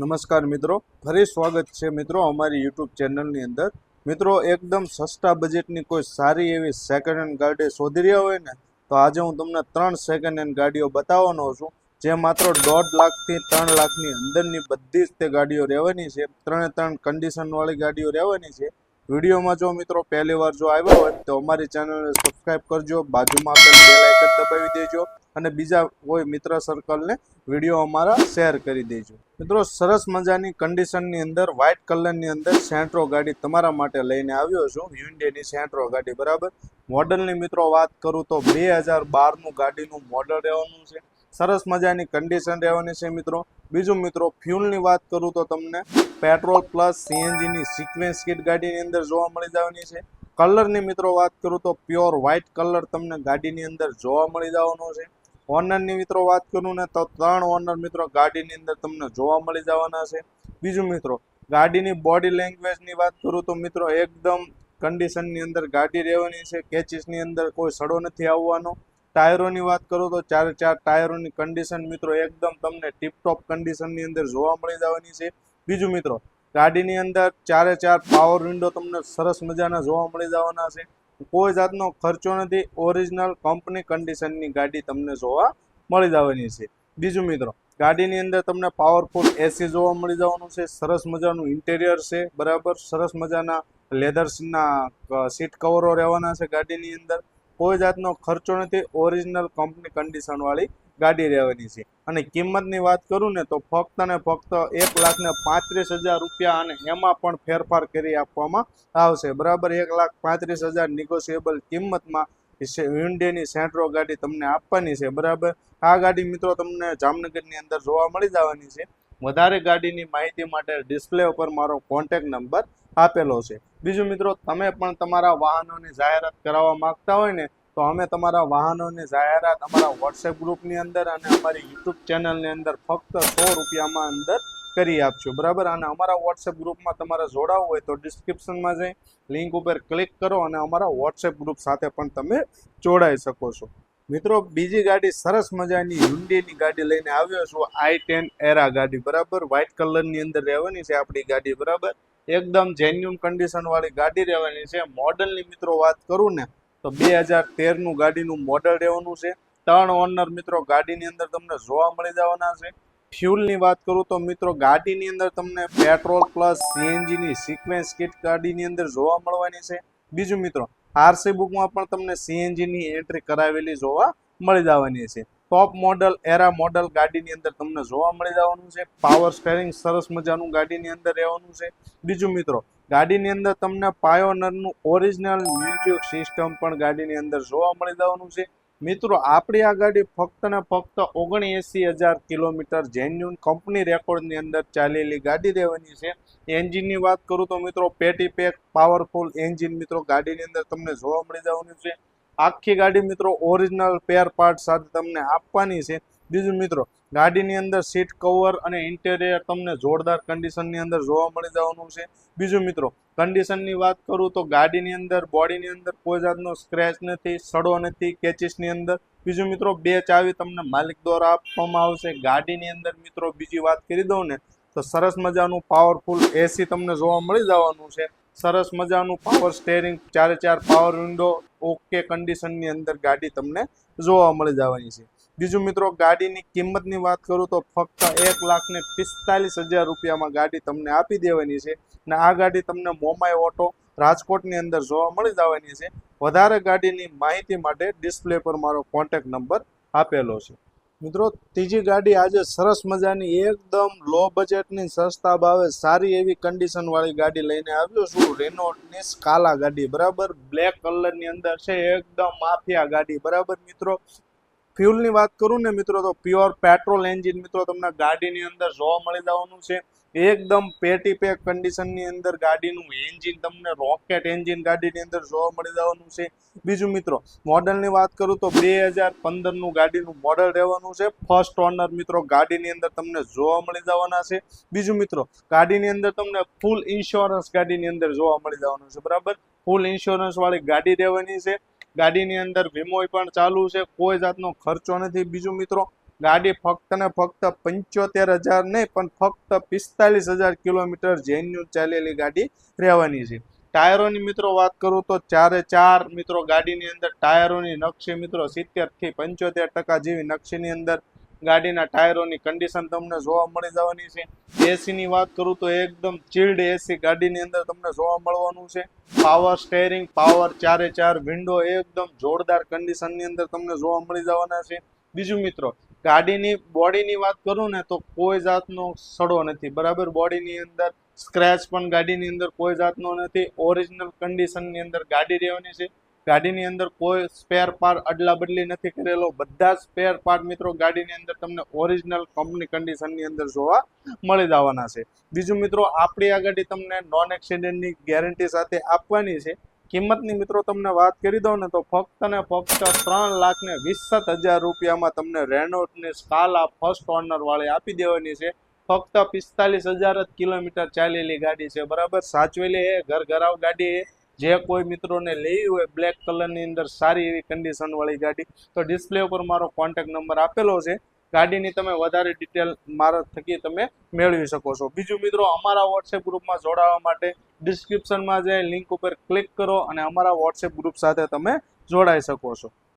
નમસ્કાર મિત્રો. ફરી સ્વાગત છે મિત્રો અમારી યુટ્યુબ ચેનલની અંદર. મિત્રો, એકદમ સસ્તા બજેટની કોઈ સારી એવી સેકન્ડ હેન્ડ ગાડી શોધી રહ્યા હોય ને, તો આજે હું તમને ત્રણ સેકન્ડ હેન્ડ ગાડીઓ બતાવવાનો છું. જે માત્ર દોઢ લાખથી ત્રણ લાખની અંદરની બધી જ તે ગાડીઓ રહેવાની છે. ત્રણે ત્રણ કન્ડિશનવાળી ગાડીઓ રહેવાની છે. વિડીયોમાં જો મિત્રો પહેલી વાર જો આવ્યો હોય, તો અમારી ચેનલને સબસ્ક્રાઇબ કરજો, બાજુમાં આપેલ બેલ આઇકન દબાવી દેજો, અને બીજા કોઈ મિત્ર સર્કલને વીડિયો અમારા શેર કરી દેજો. મિત્રો, સરસ મજાની કન્ડિશનની અંદર વ્હાઇટ કલરની અંદર સેન્ટ્રો ગાડી તમારા માટે લઈને આવ્યો છું હ્યુન્ડેની સેન્ટ્રો ગાડી, બરાબર? મોડલની મિત્રો વાત કરું તો બે હજાર બારનું ગાડીનું મોડલ રહેવાનું છે. સરસ મજાની કન્ડિશન રહેવાની છે મિત્રો. બીજું મિત્રો ફ્યુલની વાત કરું તો તમને પેટ્રોલ પ્લસ સીએનજીની સિક્વેન્સ કિટ ગાડીની અંદર જોવા મળી જવાની છે. કલરની મિત્રો વાત કરું તો પ્યોર વ્હાઇટ કલર તમને ગાડીની અંદર જોવા મળી જવાનો છે. ઓનરની મિત્રો વાત કરું ને તો ત્રણ ઓનર મિત્રો ગાડીની અંદર તમને જોવા મળી જવાના છે. બીજું મિત્રો, ગાડીની બોડી લેંગ્વેજની વાત કરું તો મિત્રો એકદમ કન્ડિશનની અંદર ગાડી રહેવાની છે. કેચીસની અંદર કોઈ સડો નથી આવવાનો. ટાયરોની વાત કરું તો ચારે ચાર ટાયરોની કન્ડિશન મિત્રો એકદમ તમને ટીપટોપ કન્ડિશનની અંદર જોવા મળી જવાની છે. બીજું મિત્રો, ગાડીની અંદર ચારે ચાર પાવર વિન્ડો તમને સરસ મજાના જોવા મળી જવાના છે. કોઈ જાતનો ખર્ચો નથી ઓરિજિનલ કંપની કન્ડિશનની ગાડી તમને જોવા મળી જવાની છે. બીજું મિત્રો, ગાડીની અંદર તમને પાવરફુલ એસી જોવા મળી જવાનું છે. સરસ મજાનું ઇન્ટેરિયર છે, બરાબર? સરસ મજાના લેધર્સના સીટ કવરો રહેવાના છે ગાડીની અંદર. કોઈ જાતનો ખર્ચો નથી ઓરિજિનલ કંપની કન્ડિશનવાળી ગાડી રહેવાની છે. અને કિંમતની વાત કરું ને તો ફક્ત ને ફક્ત એક લાખ ને પાંત્રીસ હજાર રૂપિયા અને એમાં પણ ફેરફાર કરી આપવામાં આવશે. બરાબર, એક લાખ પાંત્રીસ હજાર નિગોશિયેબલ કિંમતમાં હ્યુન્ડેની સેન્ટ્રો ગાડી તમને આપવાની છે. બરાબર? આ ગાડી મિત્રો તમને જામનગરની અંદર જોવા મળી જવાની છે. વધારે ગાડીની માહિતી માટે ડિસ્પ્લે ઉપર મારો કોન્ટેક નંબર આપેલો છે. બીજું મિત્રો, તમે પણ તમારા વાહનોની જાહેરાત કરાવવા માંગતા હોય ને, તો અમે તમારા વાહનોની જાહેરાત અમારા વોટ્સએપ ગ્રુપની અંદર અને અમારી યુટ્યુબ ચેનલની અંદર ફક્ત સો રૂપિયામાં અંદર કરી આપશું બરાબર? અને અમારા વોટ્સએપ ગ્રુપમાં તમારે જોડાવવું હોય તો ડિસ્ક્રિપ્શનમાં જઈ લિંક ઉપર ક્લિક કરો અને અમારા વોટ્સએપ ગ્રુપ સાથે પણ તમે જોડાઈ શકો છો. મિત્રો, બીજી ગાડી સરસ મજાની હ્યુન્ડીની ગાડી લઈને આવ્યો છું આઈ ટેન એરા ગાડી. બરાબર? વ્હાઇટ કલરની અંદર રહેવાની છે આપણી ગાડી, બરાબર? એકદમ જેન્યુન કન્ડિશન વાળી ગાડી રહેવાની છે. મોડલની મિત્રો વાત કરું ને, તો બે હજાર તેરનું ગાડીનું મોડલ રહેવાનું છે. ત્રણ ઓનર મિત્રો ગાડીની અંદર તમને જોવા મળી જવાના છે. ફ્યુલની વાત કરું તો મિત્રો ગાડીની અંદર તમને પેટ્રોલ પ્લસ સીએનજીની સિક્વેન્સ કિટ ગાડીની અંદર જોવા મળવાની છે. બીજું મિત્રો આરસી બુકમાં પણ તમને સીએનજીની એન્ટ્રી કરાવેલી જોવા મળી જવાની છે. ટોપ મોડલ એરા મોડલ ગાડીની અંદર તમને જોવા મળી જવાનું છે. પાવર સ્ટેરિંગ સરસ મજાનું ગાડીની અંદર રહેવાનું છે. બીજું મિત્રો, ગાડીની અંદર તમને પાયોનરનું ઓરિજિનલ મ્યુઝિક સિસ્ટમ પણ ગાડીની અંદર જોવા મળી જવાનું છે. મિત્રો, આપણી આ ગાડી ફક્ત ને ફક્ત ઓગણએંસી હજાર કિલોમીટર જેન્યુન કંપની રેકોર્ડની અંદર ચાલેલી ગાડી રહેવાની છે. એન્જિનની વાત કરું તો મિત્રો પેટી પેક પાવરફુલ એન્જિન મિત્રો ગાડીની અંદર તમને જોવા મળી જવાનું છે. આખી ગાડી મિત્રો ઓરિજિનલ પેર પાર્ટ સાથે તમને આપવાની છે. બીજું મિત્રો, ગાડીની અંદર સીટ કવર અને ઇન્ટેરિયર તમને જોરદાર કન્ડિશનની અંદર જોવા મળી જવાનું છે. બીજું મિત્રો કન્ડિશનની વાત કરું તો ગાડીની અંદર બોડીની અંદર કોઈ જાતનો સ્ક્રેચ નથી, સડો નથી કેચીસની અંદર. બીજું મિત્રો, બે ચાવી તમને માલિક દ્વારા આપવામાં આવશે. ગાડીની અંદર મિત્રો, બીજી વાત કરી દઉં ને, તો સરસ મજાનું પાવરફુલ એસી તમને જોવા મળી જવાનું છે. સરસ મજાનું પાવર સ્ટેરિંગ ચારે ચાર પાવર વિન્ડો ઓકે કન્ડિશનની અંદર ગાડી તમને જોવા મળી જવાની છે. બીજું મિત્રો, ગાડીની કિંમતની વાત કરું તો ફક્ત એક લાખ ને પિસ્તાલીસ હજાર રૂપિયામાં ગાડી તમને આપી દેવાની છે ને આ ગાડી તમને મોમાઈ ઓટો રાજકોટની અંદર જોવા મળી જવાની છે. વધારે ગાડીની માહિતી માટે ડિસ્પ્લે પર મારો કોન્ટેક નંબર આપેલો છે. મિત્રો, ત્રીજી ગાડી આજે સરસ મજાની, એકદમ લો બજેટની સસ્તા ભાવે સારી એવી કન્ડિશન વાળી ગાડી લઈને આવ્યો છું. રેનોલ્ટની સ્કાલા ગાડી, બરાબર? બ્લેક કલરની અંદર છે, એકદમ માફિયા ગાડી, બરાબર મિત્રો? ફ્યુલની વાત કરું ને મિત્રો, તો પ્યોર પેટ્રોલ એન્જિન મિત્રો, તમને ગાડીની અંદર જોવા મળી જવાનું છે. એકદમ પેટી પેક કન્ડિશનની અંદર ગાડીનું એન્જિન, તમને રોકેટ એન્જિન ગાડીની અંદર જોવા મળી જવાનું છે. બીજું મિત્રો, મોડલની વાત કરું તો બે હજાર પંદરનું ગાડીનું મોડલ રહેવાનું છે. ફર્સ્ટ ઓનર મિત્રો, ગાડીની અંદર તમને જોવા મળી જવાના છે. બીજું મિત્રો, ગાડીની અંદર તમને ફૂલ ઇન્સ્યોરન્સ ગાડીની અંદર જોવા મળી જવાનું છે. બરાબર? ફૂલ ઇન્સ્યોરન્સ વાળી ગાડી રહેવાની છે. ગાડીની અંદર વીમો પણ ચાલુ છે. કોઈ જાતનો ખર્ચો નથી. બીજું મિત્રો, ગાડી ફક્ત ને ફક્ત પંચોતેર હજાર નહીં, પણ ફક્ત પિસ્તાલીસ હજાર કિલોમીટર જેન્યુન ચાલેલી ગાડી રહેવાની છે. ટાયરોની મિત્રો વાત કરું તો ચારે ચાર મિત્રો ગાડીની અંદર ટાયરોની નકશી મિત્રો સિત્તેરથી પંચોતેર ટકા જેવી નકશીની અંદર ગાડીના ટાયરોની કન્ડિશન તમને જોવા મળી જવાની છે. એસીની વાત કરું તો એકદમ ચિલ્ડ એસી ગાડીની અંદર તમને જોવા મળવાનું છે. પાવર સ્ટેરિંગ પાવર ચારે ચાર વિન્ડો એકદમ જોરદાર કન્ડિશનની અંદર તમને જોવા મળી જવાના છે. બીજું મિત્રો, ગાડીની બોડીની વાત કરું ને તો કોઈ જાતનો સડો નથી. બરાબર, બોડીની અંદર સ્ક્રેચ પણ ગાડીની અંદર કોઈ જાતનો નથી. ઓરિજિનલ કન્ડિશનની અંદર ગાડી રહેવાની છે. ગાડીની અંદર કોઈ સ્પેર પાર્ટ અદલા બદલી નથી કરેલો. બધા સ્પેર પાર્ટ મિત્રો ગાડીની અંદર તમને ઓરિજિનલ કંપની કન્ડિશનની અંદર જોવા મળી જવાના છે. બીજું મિત્રો, આપણી આ ગાડી તમને નોન એક્સિડન્ટની ગેરંટી સાથે આપવાની છે. કિંમતની મિત્રો તમને વાત કરી દઉં ને તો ફક્ત ને ફક્ત ત્રણ લાખ ને વીસત હજાર રૂપિયામાં તમને રેનોટની સ્કાલા ફર્સ્ટ ઓનર વાળી આપી દેવાની છે. ફક્ત પિસ્તાલીસ હજાર જ કિલોમીટર ચાલેલી ગાડી છે. બરાબર? સાચવેલી હે, ઘર ઘરાવ ગાડી જે કોઈ મિત્રોને લેવી હોય બ્લેક કલરની અંદર સારી એવી કન્ડિશનવાળી ગાડી, તો ડિસ્પ્લે ઉપર મારો કોન્ટેક નંબર આપેલો છે. ગાડીની તમે વધારે ડિટેલ મારા થકી તમે મેળવી શકો છો. બીજું મિત્રો, અમારા વોટ્સએપ ગ્રુપમાં જોડાવા માટે ડિસ્ક્રિપ્શનમાં જે લિંક ઉપર ક્લિક કરો અને અમારા વોટ્સએપ ગ્રુપ સાથે તમે જોડાઈ શકો છો.